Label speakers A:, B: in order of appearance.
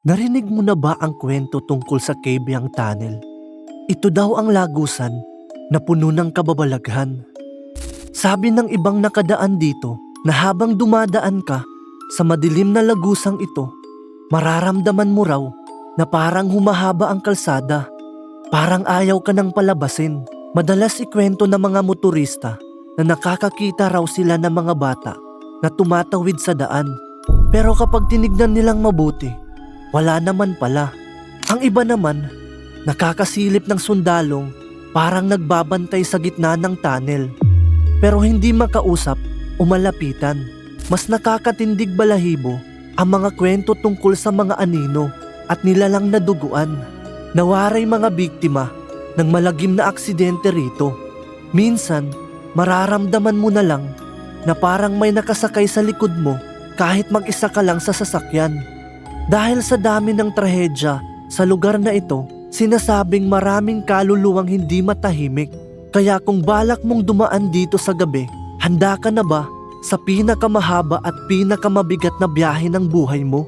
A: Narinig mo na ba ang kwento tungkol sa Kebyang Tunnel? Ito daw ang lagusan na puno ng kababalaghan. Sabi ng ibang nakadaan dito na habang dumadaan ka sa madilim na lagusang ito, mararamdaman mo raw na parang humahaba ang kalsada. Parang ayaw ka nang palabasin. Madalas ikwento ng mga motorista na nakakakita raw sila ng mga bata na tumatawid sa daan. Pero kapag tinignan nilang mabuti, wala naman pala. Ang iba naman, nakakasilip ng sundalong parang nagbabantay sa gitna ng tunnel. Pero hindi makausap o malapitan. Mas nakakatindig balahibo ang mga kwento tungkol sa mga anino at nilalang na duguan. Nawaray mga biktima ng malagim na aksidente rito. Minsan, mararamdaman mo na lang na parang may nakasakay sa likod mo kahit mag-isa ka lang sa sasakyan. Dahil sa dami ng trahedya sa lugar na ito, sinasabing maraming kaluluwang hindi matahimik. Kaya kung balak mong dumaan dito sa gabi, handa ka na ba sa pinakamahaba at pinakamabigat na biyahe ng buhay mo?